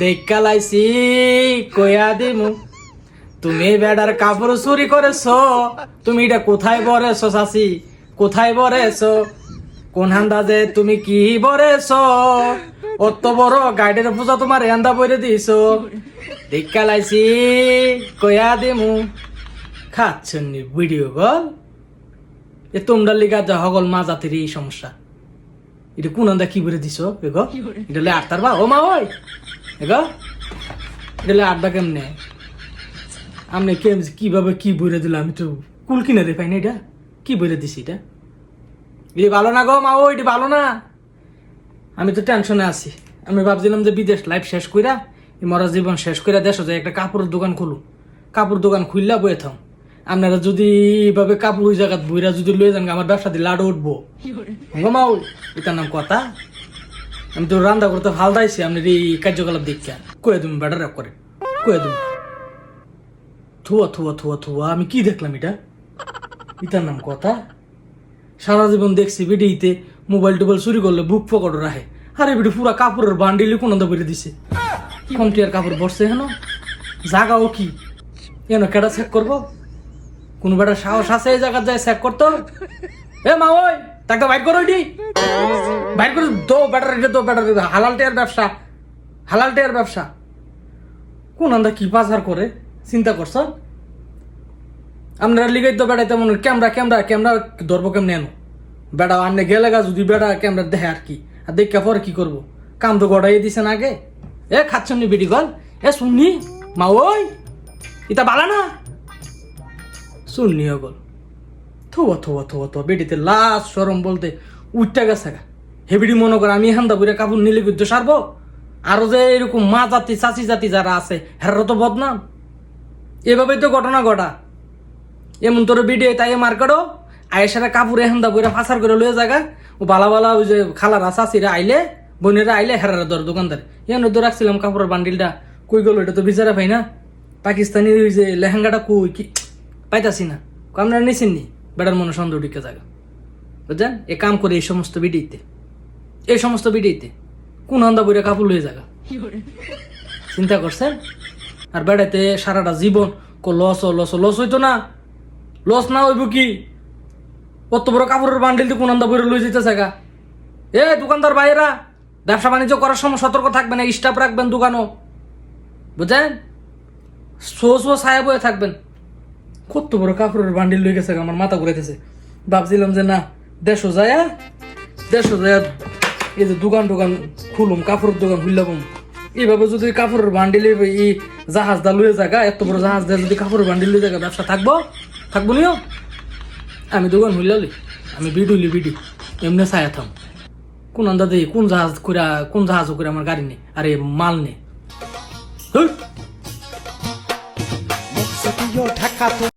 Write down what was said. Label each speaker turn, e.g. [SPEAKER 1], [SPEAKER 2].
[SPEAKER 1] দেখা লাইছি কয়া দিমু। তুমি বেড়ার কাপড় চুরি করেছ, তুমি এটা কোথায় বরেছো চাচি? কোথায় বরেছো কোন হান্দাজে তুমি কি বরেছো অত বড় গাইডের পূজা তোমার হান্দা বইরে দিছো দেখা লাইছি কয়া দিমু। খাচ্ছেন ভিডিও কল? এ তোমরা লিগা যা হগল মাজাতের এই সমস্যা। এটা কোন আন্দা কি বলে দিছো? এগো এটা লে আটটার বা? ও মা ওই! এগো এটা লে আটটা কেমনে? আপনি কেম কীভাবে কি বইরে দিল আমি তো কুল কিনে রে পাইনি এটা। কি বইরে দিছি এটা? এটি ভালো না গো, মা, ও, এটি ভালো না। আমি তো টেনশনে আছি। আমি ভাবছিলাম যে বিদেশ লাইফ শেষ কইরা মরা জীবন শেষ কইরা দেশ যায় একটা কাপড়ের দোকান খুলু। কাপড় দোকান খুললা বয়ে থাম। আপনারা যদি এইভাবে কাপড় ওই জায়গা বইরা যদি লয়ে যান, আমার ব্যবসা দিয়ে লাড়ু উঠবো। গমাও এটার নাম কথা? আমি তো রান্না করতে ভালো দাইছি আপনার এই কার্যকলাপ দেখছি কয়ে তুমি বেটার করে। কয়ে তুমি থুয়া থুয়া থুয়া থুয়া, আমি কি দেখলাম এটা? এটার নাম কথা? সারা জীবন দেখছি ভিডিওতে মোবাইল টোবাইল চুরি করলে বুক পকেট রাখে। আরে বিটি পুরা কাপড়ের বান্ডিলে কোন করে দিছে। কমটি আর কাপড় বসছে হেন জাগাও কি? এন কেডা চেক করব? কোন বেটা সাহস আছে এই জায়গা যায় চেক করতো? এ মা ওই, তাকে বাইক করো এটি। বাইক করে দো ব্যাটার, এটা দো ব্যাটার, হালাল টেয়ার ব্যবসা। হালাল টেয়ার ব্যবসা। কোন আন্দা কি বাজার করে? চিন্তা করছ? আপনারা লিগাই তো বেড়াইতে মনে ক্যামেরা ক্যামেরা ক্যামেরা ধরবো কেমনে এনো? বেড়া আনে গেলে গা যদি বেড়া ক্যামেরা দেখে আর কি। আর দেখে পরে কি করব? কাম তো গড়াই দিছেন আগে। এ, খাচ্ছেন নি বেটি গল? এ শুননি মা ওই ইতা বালা না? শুননি গল। থুয়া থুয়া থুয়া থুয়া বেটিতে লাশ সরম বলতে উঠটা গেছে গা। হেবিডি মনে করে, আমি হান্দা বুড়ে কাপড় নিলে বিদ্যুৎ সারবো। আরও যে এরকম মা জাতি, চাচি জাতি যারা আছে, হেরারও তো বদনাম। এভাবেই তো ঘটনা ঘটা এমন তোর ভিডিও তাই মার করো আয়েসারা কাপড়ে হান্দা বইরা ফাঁসার করে লয়ে জায়গা ও বালা বালা ওই যে খালারা চাচিরা আইলে, বোনেরা আইলে হেরারা দর দোকানদার। ইয়ান তো রাখছিলাম কাপড়ের বান্ডিলটা। কই গেল এটা তো বিচারা পাই না। পাকিস্তানি ওই যে লেহেঙ্গাটা কই কি? পাইতাছি না। আপনারা নিছেন নি? বেটার মনে সন্দেহ ঢুকে জায়গা বুঝলেন এ কাম করে এই সমস্ত ভিডিওতে এই সমস্ত ভিডিওতে কোন হান্দা বইরা কাপড় লয়ে জায়গা চিন্তা করছেন? আর বেড়াইতে সারাটা জীবন কো লস লস লস হইতো না। লস না হইব কি? কত বড় কাপড়ের বান্ডিল দিয়ে কোন বইরে লই যেতে জায়গা এ, দোকানদার ভাইয়েরা, ব্যবসা বাণিজ্য করার সময় সতর্ক থাকবেন স্টাফ রাখবেন দোকানও। বুঝলেন শো শো ছায়া বয়ে থাকবেন। কত বড় কাপড়ের বান্ডিল লই গেছে আমার মাথা ঘুরাইতেছে। ভাবছিলাম যে না, দেশও যায় দেশও যায় এই যে দোকান দোকান খুলুম, কাপড়ের দোকান খুললাম এইভাবে যদি কাপড়ের বান্ডিল এই জাহাজ দা লুয়ে জায়গা এত বড় জাহাজ দা যদি কাপড়ের বান্ডিল লুয়ে জায়গা ব্যবসা থাকব? থাকব নিও আমি দোকান হইলালি আমি বিডু হইলি বিডি এমনি ছায়া থাম। কোন আন্দা দেই কোন জাহাজ করে কোন জাহাজ করে আমার গাড়ি নেই আরে মাল নেই
[SPEAKER 2] ঢাকা